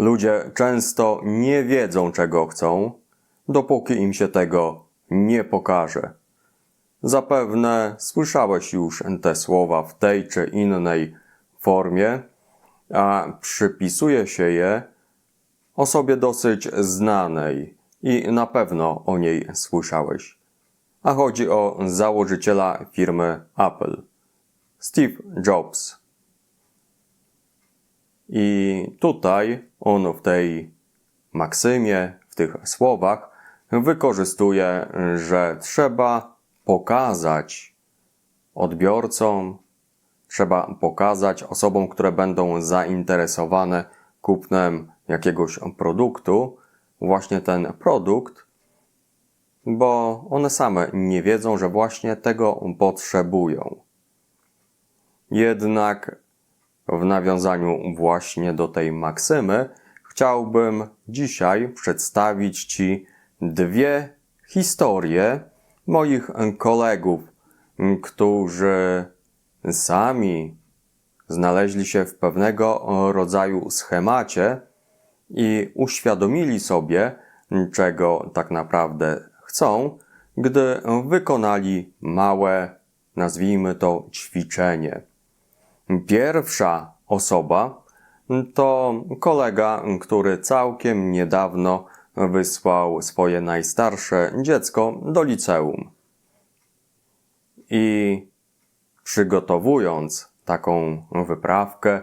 Ludzie często nie wiedzą, czego chcą, dopóki im się tego nie pokaże. Zapewne słyszałeś już te słowa w tej czy innej formie, a przypisuje się je osobie dosyć znanej i na pewno o niej słyszałeś. A chodzi o założyciela firmy Apple, Steve Jobs. I tutaj on w tej maksymie, w tych słowach wykorzystuje, że trzeba pokazać odbiorcom, trzeba pokazać osobom, które będą zainteresowane kupnem jakiegoś produktu, właśnie ten produkt, bo one same nie wiedzą, że właśnie tego potrzebują. Jednak w nawiązaniu właśnie do tej maksymy, chciałbym dzisiaj przedstawić Ci dwie historie moich kolegów, którzy sami znaleźli się w pewnego rodzaju schemacie i uświadomili sobie, czego tak naprawdę chcą, gdy wykonali małe, nazwijmy to, ćwiczenie. Pierwsza osoba to kolega, który całkiem niedawno wysłał swoje najstarsze dziecko do liceum. I przygotowując taką wyprawkę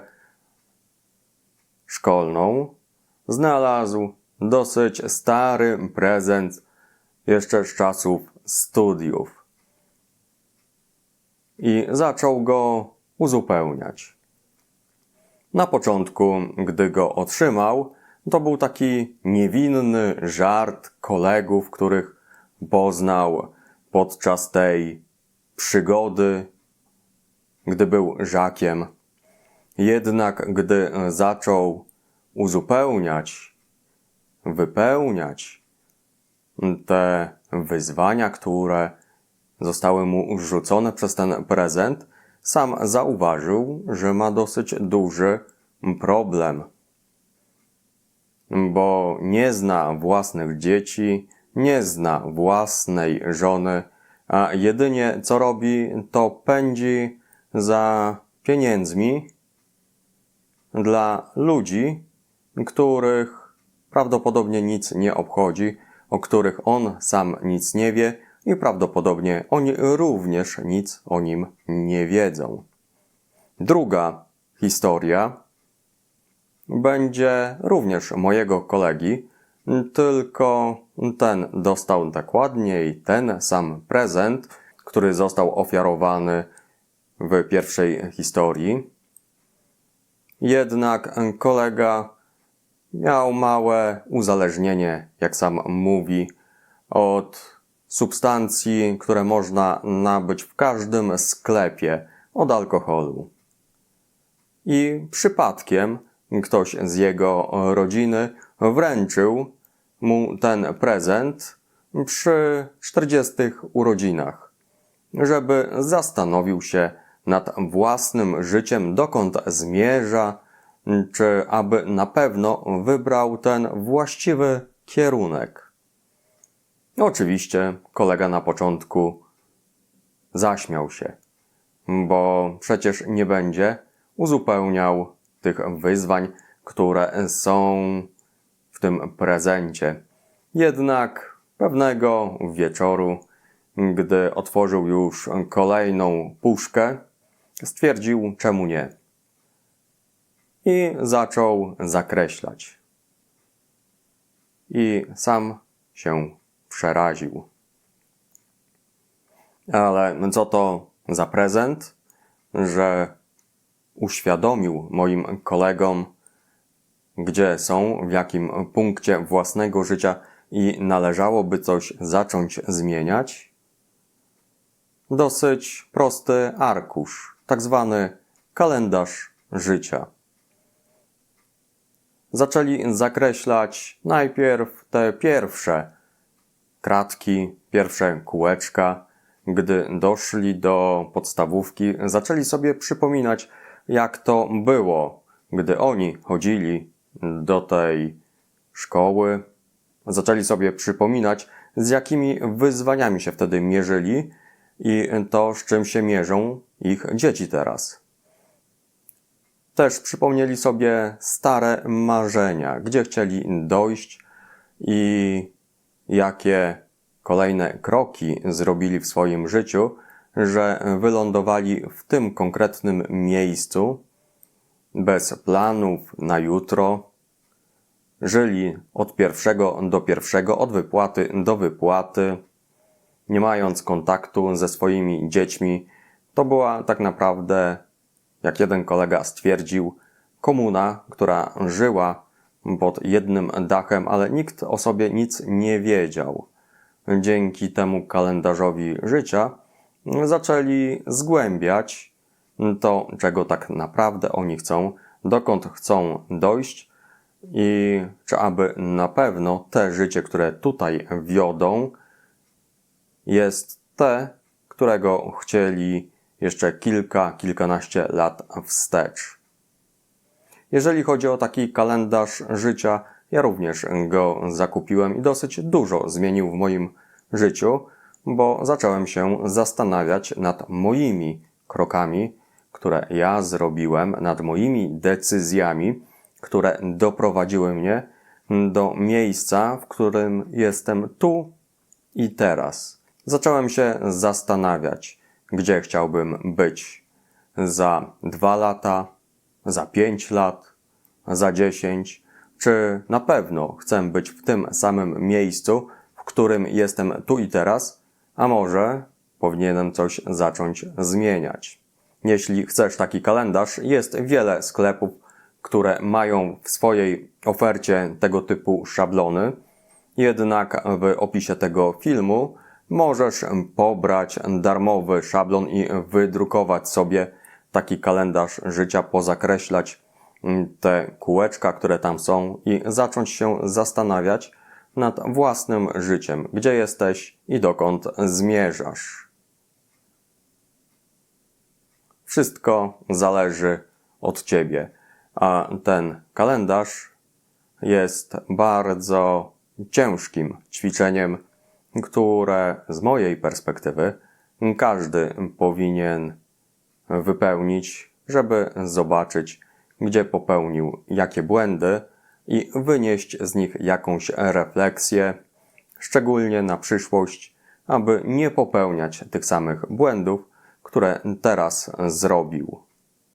szkolną, znalazł dosyć stary prezent jeszcze z czasów studiów. I zaczął go uzupełniać. Na początku, gdy go otrzymał, to był taki niewinny żart kolegów, których poznał podczas tej przygody, gdy był żakiem. Jednak gdy zaczął uzupełniać, wypełniać te wyzwania, które zostały mu rzucone przez ten prezent, sam zauważył, że ma dosyć duży problem, bo nie zna własnych dzieci, nie zna własnej żony, a jedynie co robi, to pędzi za pieniędzmi dla ludzi, których prawdopodobnie nic nie obchodzi, o których on sam nic nie wie i prawdopodobnie oni również nic o nim nie wiedzą. Druga historia będzie również mojego kolegi, tylko ten dostał dokładniej ten sam prezent, który został ofiarowany w pierwszej historii. Jednak kolega miał małe uzależnienie, jak sam mówi, od substancji, które można nabyć w każdym sklepie od alkoholu. I przypadkiem ktoś z jego rodziny wręczył mu ten prezent przy 40 urodzinach, żeby zastanowił się nad własnym życiem, dokąd zmierza, czy aby na pewno wybrał ten właściwy kierunek. Oczywiście kolega na początku zaśmiał się, bo przecież nie będzie uzupełniał tych wyzwań, które są w tym prezencie. Jednak pewnego wieczoru, gdy otworzył już kolejną puszkę, stwierdził, czemu nie. I zaczął zakreślać. I sam się przeraził. Ale co to za prezent, że uświadomił moim kolegom, gdzie są, w jakim punkcie własnego życia i należałoby coś zacząć zmieniać? Dosyć prosty arkusz, tak zwany kalendarz życia. Zaczęli zakreślać najpierw te pierwsze kratki, pierwsze kółeczka. Gdy doszli do podstawówki, zaczęli sobie przypominać, jak to było, gdy oni chodzili do tej szkoły, zaczęli sobie przypominać, z jakimi wyzwaniami się wtedy mierzyli i to, z czym się mierzą ich dzieci teraz. Też przypomnieli sobie stare marzenia, gdzie chcieli dojść i jakie kolejne kroki zrobili w swoim życiu, że wylądowali w tym konkretnym miejscu, bez planów na jutro, żyli od pierwszego do pierwszego, od wypłaty do wypłaty, nie mając kontaktu ze swoimi dziećmi. To była tak naprawdę, jak jeden kolega stwierdził, komuna, która żyła pod jednym dachem, ale nikt o sobie nic nie wiedział. Dzięki temu kalendarzowi życia zaczęli zgłębiać to, czego tak naprawdę oni chcą, dokąd chcą dojść i czy aby na pewno te życie, które tutaj wiodą, jest te, którego chcieli jeszcze kilka, kilkanaście lat wstecz. Jeżeli chodzi o taki kalendarz życia, ja również go zakupiłem i dosyć dużo zmienił w moim życiu, bo zacząłem się zastanawiać nad moimi krokami, które ja zrobiłem, nad moimi decyzjami, które doprowadziły mnie do miejsca, w którym jestem tu i teraz. Zacząłem się zastanawiać, gdzie chciałbym być za dwa lata, za pięć lat, za dziesięć, czy na pewno chcę być w tym samym miejscu, w którym jestem tu i teraz, a może powinienem coś zacząć zmieniać. Jeśli chcesz taki kalendarz, jest wiele sklepów, które mają w swojej ofercie tego typu szablony. Jednak w opisie tego filmu możesz pobrać darmowy szablon i wydrukować sobie taki kalendarz życia, pozakreślać te kółeczka, które tam są i zacząć się zastanawiać nad własnym życiem, gdzie jesteś i dokąd zmierzasz. Wszystko zależy od ciebie, a ten kalendarz jest bardzo ciężkim ćwiczeniem, które z mojej perspektywy każdy powinien wypełnić, żeby zobaczyć, gdzie popełnił jakie błędy i wynieść z nich jakąś refleksję, szczególnie na przyszłość, aby nie popełniać tych samych błędów, które teraz zrobił.